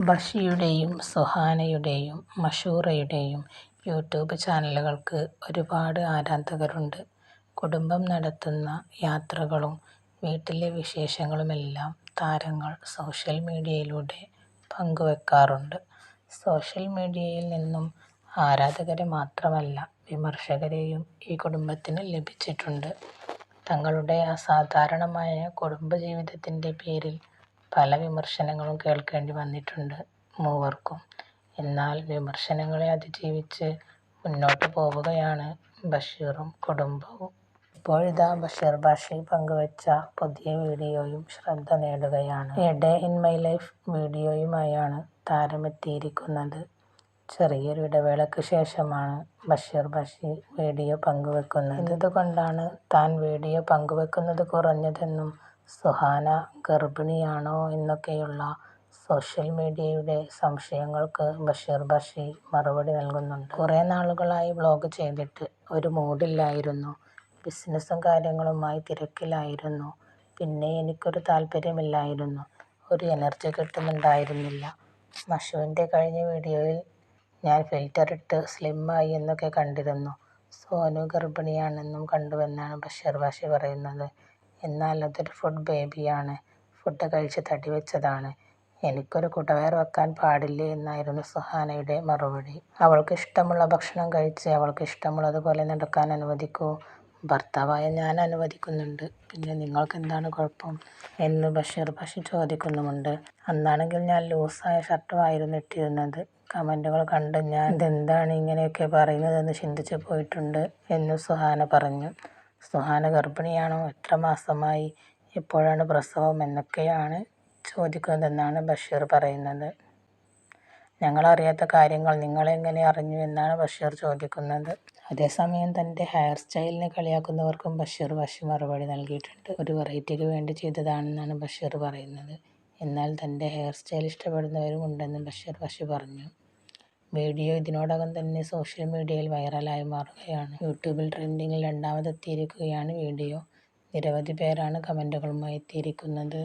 ബഷിയുടെയും സുഹാനയുടെയും മഷൂറയുടെയും YouTube ചാനലുകൾക്ക് ഒരുപാട് ആരാധകരുണ്ട്. കുടുംബം നടത്തുന്ന യാത്രകളും വീട്ടിലെ വിശേഷങ്ങളുമെല്ലാം താരങ്ങൾ സോഷ്യൽ മീഡിയയിലൂടെ പങ്കുവെക്കാറുണ്ട്. സോഷ്യൽ മീഡിയയിൽ നിന്നും ആരാധകരെ മാത്രമല്ല വിമർശകരെയും ഈ കുടുംബത്തിന് ലഭിച്ചിട്ടുണ്ട്. തങ്ങളുടെ അസാധാരണമായ കുടുംബജീവിതത്തിന്റെ പേരിൽ പല വിമർശനങ്ങളും കേൾക്കേണ്ടി വന്നിട്ടുണ്ട് മൂവർക്കും. എന്നാൽ വിമർശനങ്ങളെ അതിജീവിച്ച് മുന്നോട്ട് പോവുകയാണ് ബഷീറും കുടുംബവും. ഇപ്പോഴിതാ ബഷീർ ബാഷി പങ്കുവച്ച പുതിയ വീഡിയോയും ശ്രദ്ധ നേടുകയാണ്. A day in my life വീഡിയോയുമായാണ് താരമെത്തിയിരിക്കുന്നത്. ചെറിയൊരു ഇടവേളയ്ക്ക് ശേഷമാണ് ബഷീർ ഭാഷി വീഡിയോ പങ്കുവെക്കുന്നത്. എന്തുകൊണ്ടാണ് താൻ വീഡിയോ പങ്കുവെക്കുന്നത് കുറഞ്ഞതെന്നും സുഹാന ഗർഭിണിയാണോ എന്നൊക്കെയുള്ള സോഷ്യൽ മീഡിയയുടെ സംശയങ്ങൾക്ക് ബഷീർ ബഷി മറുപടി നൽകുന്നുണ്ട്. കുറെ നാളുകളായി വ്ലോഗ് ചെയ്തിട്ട് ഒരു മൂഡില്ലായിരുന്നു. ബിസിനസ്സും കാര്യങ്ങളുമായി തിരക്കിലായിരുന്നു. പിന്നെ എനിക്കൊരു താല്പര്യമില്ലായിരുന്നു. ഒരു എനർജി കിട്ടുന്നുണ്ടായിരുന്നില്ല. മഷുവിന്റെ കഴിഞ്ഞ വീഡിയോയിൽ ഞാൻ ഫിൽറ്റർ ഫിൽറ്ററിട്ട് സ്ലിമ്മായി എന്നൊക്കെ കണ്ടിരുന്നു. സോനു ഗർഭിണിയാണെന്നും കണ്ടുവെന്നാണ് ബഷീർ ബാഷി പറയുന്നത്. എന്നാൽ അതൊരു ഫുഡ് ബേബിയാണ്. ഫുഡ് കഴിച്ച് തടി വെച്ചതാണ്. എനിക്കൊരു കുടവയർ വെക്കാൻ പാടില്ലേ എന്നായിരുന്നു സുഹാനയുടെ മറുപടി. അവൾക്ക് ഇഷ്ടമുള്ള ഭക്ഷണം കഴിച്ച് അവൾക്ക് ഇഷ്ടമുള്ളതുപോലെ നടക്കാൻ അനുവദിക്കൂ. ഭർത്താവായ ഞാൻ അനുവദിക്കുന്നുണ്ട്. പിന്നെ നിങ്ങൾക്കെന്താണ് കുഴപ്പം എന്ന് ബഷീർ ഭാഷ ചോദിക്കുന്നുമുണ്ട്. അന്നാണെങ്കിൽ ഞാൻ ലൂസായ ഷർട്ടും ആയിരുന്നു ഇട്ടിരുന്നത്. കമന്റുകൾ കണ്ട് ഞാൻ ഇതെന്താണ് ഇങ്ങനെയൊക്കെ പറയുന്നതെന്ന് ചിന്തിച്ചു പോയിട്ടുണ്ട് എന്ന് സുഹാന പറഞ്ഞു. സുഹാന ഗർഭിണിയാണോ, എത്ര മാസമായി, എപ്പോഴാണ് പ്രസവം എന്നൊക്കെയാണ് ചോദിക്കുന്നതെന്നാണ് ബഷീർ പറയുന്നത്. ഞങ്ങളറിയാത്ത കാര്യങ്ങൾ നിങ്ങളെങ്ങനെ അറിഞ്ഞു എന്നാണ് ബഷീർ ചോദിക്കുന്നത്. അതേസമയം തന്റെ ഹെയർ സ്റ്റൈലിനെ കളിയാക്കുന്നവർക്കും ബഷീർ വശി മറുപടി നൽകിയിട്ടുണ്ട്. ഒരു വെറൈറ്റിക്ക് വേണ്ടി ചെയ്തതാണെന്നാണ് ബഷീർ പറയുന്നത്. എന്നാൽ തന്റെ ഹെയർ സ്റ്റൈൽ ഇഷ്ടപ്പെടുന്നവരും ഉണ്ടെന്നും ബഷീർ വശി പറഞ്ഞു. വീഡിയോ ഇതിനോടകം തന്നെ സോഷ്യൽ മീഡിയയിൽ വൈറലായി മാറുകയാണ്. യൂട്യൂബിൽ ട്രെൻഡിങ്ങിൽ രണ്ടാമതെത്തിയിരിക്കുകയാണ് വീഡിയോ. നിരവധി പേരാണ് കമന്റുകളുമായി എത്തിയിരിക്കുന്നത്.